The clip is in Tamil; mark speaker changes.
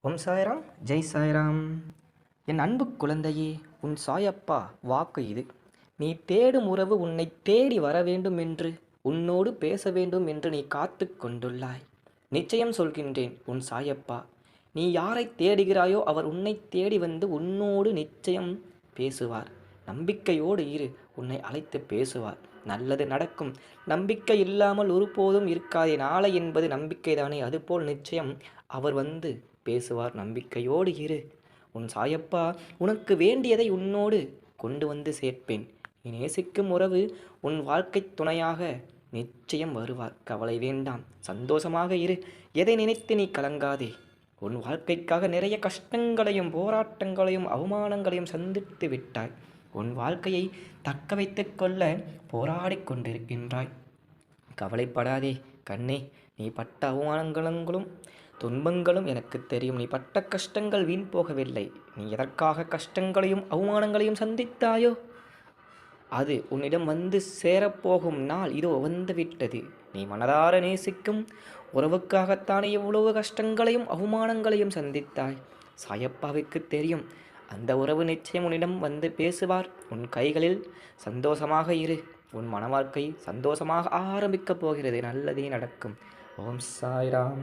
Speaker 1: ஓம் சாய்ராம். ஜெய் சாய்ராம். என் அன்பு குழந்தையே உன் சாயப்பா வாக்கு இது. நீ தேடும் உறவு உன்னை தேடி வர வேண்டும் என்று உன்னோடு பேச வேண்டும் என்று நீ காத்து கொண்டுள்ளாய். நிச்சயம் சொல்கின்றேன் உன் சாயப்பா. நீ யாரை தேடுகிறாயோ அவர் உன்னை தேடி வந்து உன்னோடு நிச்சயம் பேசுவார். நம்பிக்கையோடு இரு உன்னை அழைத்து பேசுவார். நல்லது நடக்கும். நம்பிக்கை இல்லாமல் ஒருபோதும் இருக்காதே. நாளை என்பது நம்பிக்கைதானே. அதுபோல் நிச்சயம் அவர் வந்து பேசுவார் நம்பிக்கையோடு இரு. உன் சாயப்பா உனக்கு வேண்டியதை உன்னோடு கொண்டு வந்து சேர்ப்பேன். நீ நேசிக்கும் உறவு உன் வாழ்க்கை துணையாக நிச்சயம் வருவார். கவலை வேண்டாம் சந்தோஷமாக இரு. எதை நினைத்து நீ கலங்காதே. உன் வாழ்க்கைக்காக நிறைய கஷ்டங்களையும் போராட்டங்களையும் அவமானங்களையும் சந்தித்து விட்டாய். உன் வாழ்க்கையை தக்க வைத்துக் கொள்ள போராடிக் கொண்டிருக்கின்றாய். கவலைப்படாதே கண்ணே. நீ பட்ட அவமானங்களும் துன்பங்களும் எனக்கு தெரியும். நீ பட்ட கஷ்டங்கள் வீண் போகவில்லை. நீ எதற்காக கஷ்டங்களையும் அவமானங்களையும் சந்தித்தாயோ? அது உன்னிடம் வந்து சேரப்போகும் நாள் இதோ வந்துவிட்டது. நீ மனதார நேசிக்கும் உறவுக்காகத்தானே எவ்வளவு கஷ்டங்களையும் அவமானங்களையும் சந்தித்தாய். சாயப்பாவுக்கு தெரியும் அந்த உறவு நிச்சயம் உன்னிடம் வந்து பேசுவார். உன் கைகளில் சந்தோஷமாக இரு. உன் மன வாழ்க்கை சந்தோஷமாக ஆரம்பிக்கப் போகிறது. நல்லதே நடக்கும். ஓம் சாய்ராம்.